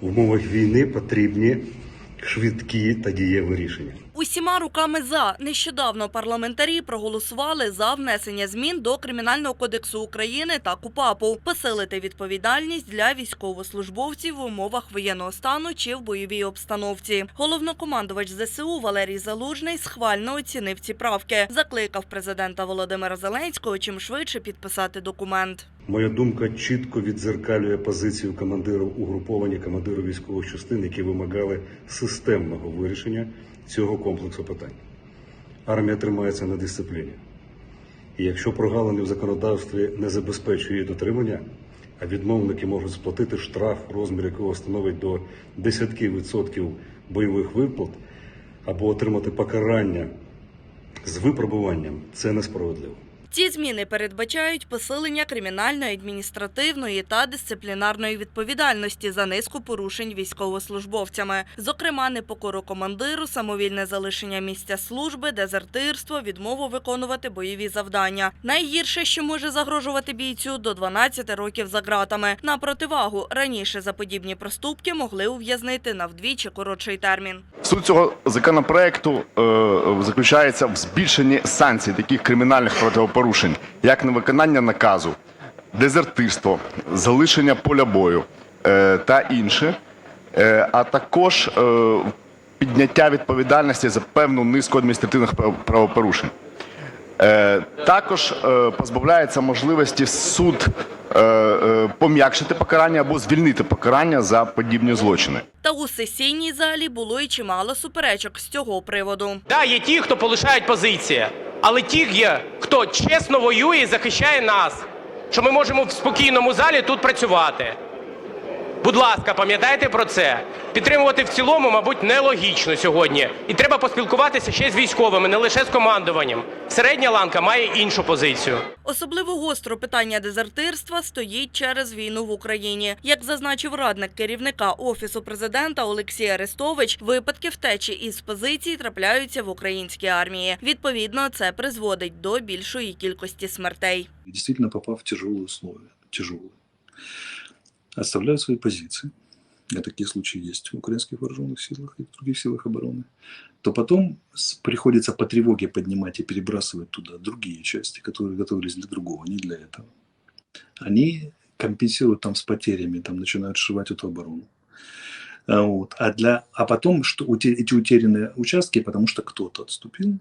В умовах війни потрібні швидкі та дієві рішення. Усіма руками за нещодавно парламентарі проголосували за внесення змін до Кримінального кодексу України та КУПАПу, посилити відповідальність для військовослужбовців в умовах воєнного стану чи в бойовій обстановці. Головнокомандувач ЗСУ Валерій Залужний схвально оцінив ці правки, закликав президента Володимира Зеленського чим швидше підписати документ. Моя думка чітко віддзеркалює позицію командирів угруповання командирів військових частин, які вимагали системного вирішення цього комплексу питань. Армія тримається на дисципліні. І якщо прогалини в законодавстві не забезпечує її дотримання, а відмовники можуть сплатити штраф, розмір якого становить до десятків відсотків бойових виплат, або отримати покарання з випробуванням, це несправедливо. Ці зміни передбачають посилення кримінальної, адміністративної та дисциплінарної відповідальності за низку порушень військовослужбовцями, зокрема, непокору командиру, самовільне залишення місця служби, дезертирство, відмову виконувати бойові завдання. Найгірше, що може загрожувати бійцю, до 12 років за ґратами. На противагу раніше за подібні проступки могли ув'язнити на вдвічі коротший термін. Суть цього законопроекту е, заключається в збільшенні санкцій таких кримінальних правопорушень, як невиконання наказу, дезертирство, залишення поля бою е, та інше, е, а також підняття відповідальності за певну низку адміністративних правопорушень. Також позбавляється можливості суд пом'якшити покарання або звільнити покарання за подібні злочини. Та у сесійній залі було й чимало суперечок з цього приводу. Да, є ті, хто полишають позиції, але ті є, хто чесно воює і захищає нас, що ми можемо в спокійному залі тут працювати. Будь ласка, пам'ятайте про це. Підтримувати в цілому, мабуть, нелогічно сьогодні. І треба поспілкуватися ще з військовими, не лише з командуванням. Середня ланка має іншу позицію. Особливо гостро питання дезертирства стоїть через війну в Україні. Як зазначив радник керівника офісу президента Олексій Арестович, випадки втечі із позицій трапляються в українській армії. Відповідно, це призводить до більшої кількості смертей. действительно попав в тяжелые условия, тяжелые, оставляют свои позиции, а такие случаи есть в украинских вооруженных силах и в других силах обороны, то потом приходится по тревоге поднимать и перебрасывать туда другие части, которые готовились для другого, не для этого. Они компенсируют там с потерями, там начинают сшивать эту оборону. А, вот. а, для, а потом что, эти утерянные участки, потому что кто-то отступил,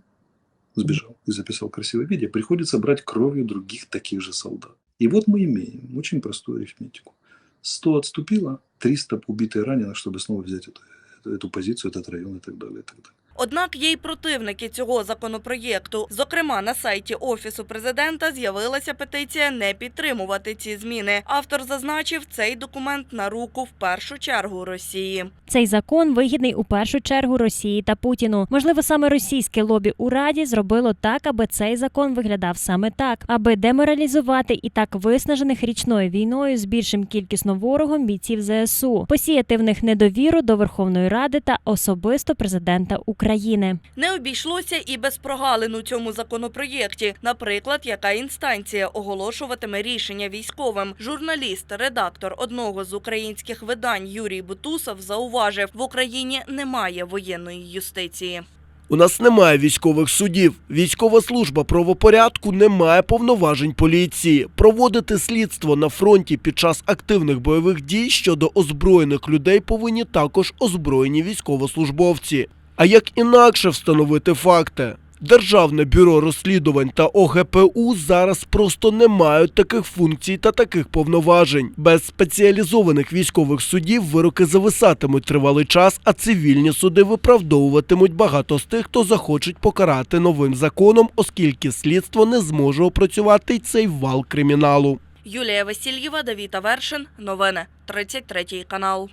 сбежал и записал красивое видео, приходится брать кровью других таких же солдат. И вот мы имеем очень простую арифметику. 100 отступило, 300 убито и ранено, чтобы снова взять эту, эту, эту позицию, этот район и так далее. И так далее. Однак є й противники цього законопроєкту. Зокрема, на сайті офісу президента з'явилася петиція не підтримувати ці зміни. Автор зазначив, цей документ на руку в першу чергу Росії. Цей закон вигідний у першу чергу Росії та Путіну. Можливо, саме російське лобі у Раді зробило так, аби цей закон виглядав саме так, аби деморалізувати і так виснажених річною війною з більшим кількісно ворогом бійців ЗСУ, посіяти в них недовіру до Верховної Ради та особисто президента України. Не обійшлося і без прогалин у цьому законопроєкті. Наприклад, яка інстанція оголошуватиме рішення військовим. Журналіст, редактор одного з українських видань Юрій Бутусов зауважив, в Україні немає воєнної юстиції. У нас немає військових судів. Військова служба правопорядку не має повноважень поліції. Проводити слідство на фронті під час активних бойових дій щодо озброєних людей повинні також озброєні військовослужбовці. А як інакше встановити факти? Державне бюро розслідувань та ОГПУ зараз просто не мають таких функцій та таких повноважень. Без спеціалізованих військових судів вироки зависатимуть тривалий час, а цивільні суди виправдовуватимуть багато з тих, хто захочуть покарати новим законом, оскільки слідство не зможе опрацювати й цей вал криміналу. Юлія Васильєва, Давіта Вершин. Новини 33 канал.